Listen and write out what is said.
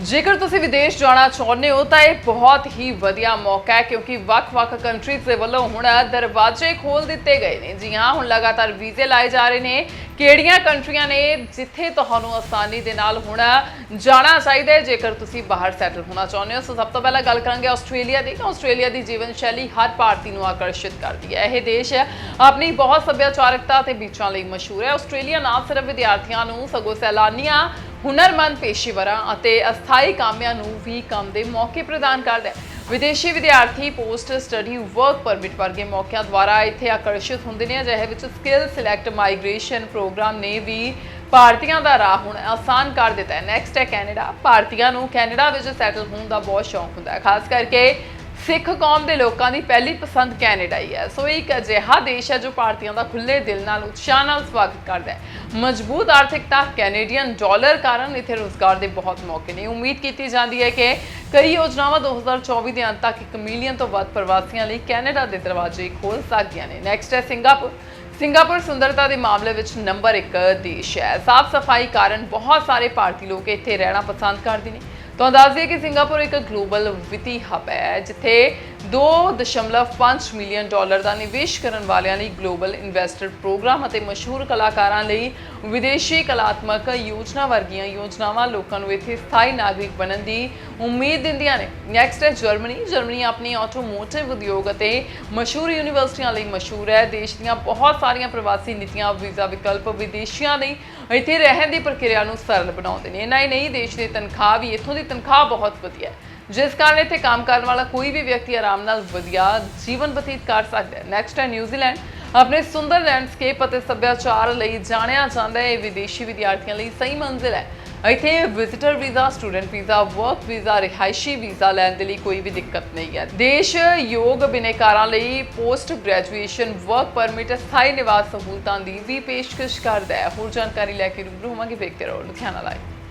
ਜੇਕਰ ਤੁਸੀਂ ਵਿਦੇਸ਼ ਜਾਣਾ ਚਾਹੁੰਦੇ ਹੋ ਤਾਂ ਇਹ ਬਹੁਤ ਹੀ ਵਧੀਆ ਮੌਕਾ ਹੈ, ਕਿਉਂਕਿ ਵੱਖ-ਵੱਖ ਕੰਟਰੀਜ਼ ਦੇ ਵੱਲੋਂ ਹੁਣ ਦਰਵਾਜ਼ੇ ਖੋਲ ਦਿੱਤੇ ਗਏ ਨੇ। ਜੀ ਹਾਂ, ਹੁਣ ਲਗਾਤਾਰ ਵੀਜ਼ੇ ਲਾਏ ਜਾ ਰਹੇ ਨੇ। ਕਿਹੜੀਆਂ ਕੰਟਰੀਆਂ ਨੇ ਜਿੱਥੇ ਤੁਹਾਨੂੰ ਆਸਾਨੀ ਦੇ ਨਾਲ ਹੁਣ ਜਾਣਾ ਚਾਹੀਦਾ ਹੈ, ਜੇਕਰ ਤੁਸੀਂ ਬਾਹਰ ਸੈਟਲ ਹੋਣਾ ਚਾਹੁੰਦੇ ਹੋ? ਸੋ ਸਭ ਤੋਂ ਪਹਿਲਾਂ ਗੱਲ ਕਰਾਂਗੇ ਆਸਟ੍ਰੇਲੀਆ ਦੀ ਤਾਂ ਆਸਟ੍ਰੇਲੀਆ ਦੀ ਜੀਵਨ ਸ਼ੈਲੀ ਹਰ ਭਾਰਤੀ ਨੂੰ ਆਕਰਸ਼ਿਤ ਕਰਦੀ ਹੈ। ਇਹ ਦੇਸ਼ ਆਪਣੀ ਬਹੁਤ ਸੱਭਿਆਚਾਰਕਤਾ ਤੇ ਬੀਚਾਂ ਲਈ ਮਸ਼ਹੂਰ ਹੈ। ਆਸਟ੍ਰੇਲੀਆ ਨਾ ਸਿਰਫ ਵਿਦਿਆਰਥੀਆਂ ਨੂੰ ਸਗੋਂ ਸੈਲਾਨੀਆਂ ਹੁਨਰਮੰਦ ਪੇਸ਼ੇਵਰਾਂ ਅਤੇ ਅਸਥਾਈ ਕਾਮਿਆਂ ਨੂੰ ਵੀ ਕੰਮ ਦੇ ਮੌਕੇ ਪ੍ਰਦਾਨ ਕਰਦਾ ਹੈ ਵਿਦੇਸ਼ੀ ਵਿਦਿਆਰਥੀ ਪੋਸਟ ਸਟੱਡੀ ਵਰਕ ਪਰਮਿਟ ਵਰਗੇ ਮੌਕਿਆਂ ਦੁਆਰਾ ਇੱਥੇ ਆਕਰਸ਼ਿਤ ਹੁੰਦੇ ਨੇ। ਅਜਿਹੇ ਵਿੱਚ ਸਕਿੱਲ ਸਿਲੈਕਟ ਮਾਈਗ੍ਰੇਸ਼ਨ ਪ੍ਰੋਗਰਾਮ ਨੇ ਵੀ ਭਾਰਤੀਆਂ ਦਾ ਰਾਹ ਹੁਣ ਆਸਾਨ ਕਰ ਦਿੱਤਾ ਹੈ। ਨੈਕਸਟ ਹੈ ਕੈਨੇਡਾ। ਭਾਰਤੀਆਂ ਨੂੰ ਕੈਨੇਡਾ ਵਿੱਚ ਸੈਟਲ ਹੋਣ ਦਾ ਬਹੁਤ ਸ਼ੌਂਕ ਹੁੰਦਾ ਹੈ। ਖਾਸ ਕਰਕੇ ਸਿੱਖ ਕੌਮ ਦੇ ਲੋਕਾਂ ਦੀ ਪਹਿਲੀ ਪਸੰਦ ਕੈਨੇਡਾ ਹੀ ਹੈ। ਸੋ ਇਹ ਇੱਕ ਅਜਿਹਾ ਦੇਸ਼ ਹੈ ਜੋ ਭਾਰਤੀਆਂ ਦਾ ਖੁੱਲ੍ਹੇ ਦਿਲ ਨਾਲ ਉਤਸ਼ਾਹ ਨਾਲ ਸਵਾਗਤ ਕਰਦਾ ਹੈ। ਮਜ਼ਬੂਤ ਆਰਥਿਕਤਾ, ਕੈਨੇਡੀਅਨ ਡਾਲਰ ਕਾਰਨ ਇੱਥੇ ਰੋਜ਼ਗਾਰ ਦੇ ਬਹੁਤ ਮੌਕੇ ਨੇ। ਉਮੀਦ ਕੀਤੀ ਜਾਂਦੀ ਹੈ ਕਿ ਕਈ ਯੋਜਨਾਵਾਂ 2024 ਦੇ ਅੰਤ ਤੱਕ 1 ਮਿਲੀਅਨ ਤੋਂ ਵੱਧ ਪ੍ਰਵਾਸੀਆਂ ਲਈ ਕੈਨੇਡਾ ਦੇ ਦਰਵਾਜ਼ੇ ਖੋਲ ਸਕਦੀਆਂ ਨੇ। ਨੈਕਸਟ ਹੈ ਸਿੰਗਾਪੁਰ। ਸਿੰਗਾਪੁਰ ਸੁੰਦਰਤਾ ਦੇ ਮਾਮਲੇ ਵਿੱਚ ਨੰਬਰ 1 ਦੇਸ਼ ਹੈ। ਸਾਫ਼ ਸਫ਼ਾਈ ਕਾਰਨ ਬਹੁਤ ਸਾਰੇ ਭਾਰਤੀ ਲੋਕ ਇੱਥੇ ਰਹਿਣਾ ਪਸੰਦ ਕਰਦੇ ਨੇ। ਤੁਹਾਨੂੰ ਦੱਸ ਦਈਏ ਕਿ ਸਿੰਗਾਪੁਰ ਇੱਕ ਗਲੋਬਲ ਵਿੱਤੀ ਹੱਬ ਹੈ ਜਿੱਥੇ 2.5 ਮਿਲੀਅਨ ਡਾਲਰ ਦਾ ਨਿਵੇਸ਼ ਕਰਨ ਵਾਲਿਆਂ ਲਈ ਗਲੋਬਲ ਇਨਵੈਸਟਰ ਪ੍ਰੋਗਰਾਮ ਅਤੇ ਮਸ਼ਹੂਰ ਕਲਾਕਾਰਾਂ ਲਈ ਵਿਦੇਸ਼ੀ ਕਲਾਤਮਕ ਯੋਜਨਾ ਵਰਗੀਆਂ ਯੋਜਨਾਵਾਂ ਲੋਕਾਂ ਨੂੰ ਇੱਥੇ ਸਥਾਈ ਨਾਗਰਿਕ ਬਣਨ ਦੀ ਉਮੀਦ ਦਿੰਦੀਆਂ ਨੇ। ਨੈਕਸਟ ਹੈ ਜਰਮਨੀ ਜਰਮਨੀ ਆਪਣੀ ਆਟੋਮੋਟਿਵ ਉਦਯੋਗ ਅਤੇ ਮਸ਼ਹੂਰ ਯੂਨੀਵਰਸਿਟੀਆਂ ਲਈ ਮਸ਼ਹੂਰ ਹੈ। ਦੇਸ਼ ਦੀਆਂ ਬਹੁਤ ਸਾਰੀਆਂ ਪ੍ਰਵਾਸੀ ਨੀਤੀਆਂ, ਵੀਜ਼ਾ ਵਿਕਲਪ ਵਿਦੇਸ਼ੀਆਂ ਲਈ ਇੱਥੇ ਰਹਿਣ ਦੀ ਪ੍ਰਕਿਰਿਆ ਨੂੰ ਸਰਲ ਬਣਾਉਂਦੇ ਨੇ। ਇਹਨਾਂ ਹੀ ਨਹੀਂ, ਦੇਸ਼ ਦੀ ਤਨਖਾਹ ਵੀ, ਇੱਥੋਂ ਦੀ ਤਨਖਾਹ ਬਹੁਤ ਵਧੀਆ ਹੈ। ਜਿਸ ਕਾਰਨ ਇੱਥੇ ਕੰਮ ਕਰਨ ਵਾਲਾ ਕੋਈ ਵੀ ਵਿਅਕਤੀ ਆਰਾਮ ਨਾਲ ਵਧੀਆ ਜੀਵਨ ਬਤੀਤ ਕਰ ਸਕਦਾ ਹੈ। ਨੈਕਸਟ ਹੈ ਨਿਊਜ਼ੀਲੈਂਡ ਆਪਣੇ ਸੁੰਦਰ ਲੈਂਡਸਕੇਪ ਅਤੇ ਸੱਭਿਆਚਾਰ ਲਈ ਜਾਣਿਆ ਜਾਂਦਾ ਹੈ। ਇਹ ਵਿਦੇਸ਼ੀ ਵਿਦਿਆਰਥੀਆਂ ਲਈ ਸਹੀ ਮੰਜ਼ਿਲ ਹੈ। ਇੱਥੇ visitor visa student visa work visa ਰਿਹਾਇਸ਼ੀ ਵੀਜ਼ਾ ਲੈਣ ਦੇ ਲਈ ਕੋਈ ਵੀ ਦਿੱਕਤ ਨਹੀਂ ਹੈ। ਦੇਸ਼ ਯੋਗ ਬਿਨੇਕਾਰਾਂ ਲਈ ਪੋਸਟ ਗ੍ਰੈਜੂਏਸ਼ਨ ਵਰਕ ਪਰਮਿਟ ਸਥਾਈ ਨਿਵਾਸ ਸਹੂਲਤਾਂ ਦੀ ਵੀ ਪੇਸ਼ਕਸ਼ ਕਰਦਾ ਹੈ। ਹੋਰ ਜਾਣਕਾਰੀ ਲੈ ਕੇ ਰੂਬਰੂ ਹੋਵਾਂਗੇ। ਵੇਖਦੇ ਰਹੋ ਲੁਧਿਆਣਾ ਲਾਈਵ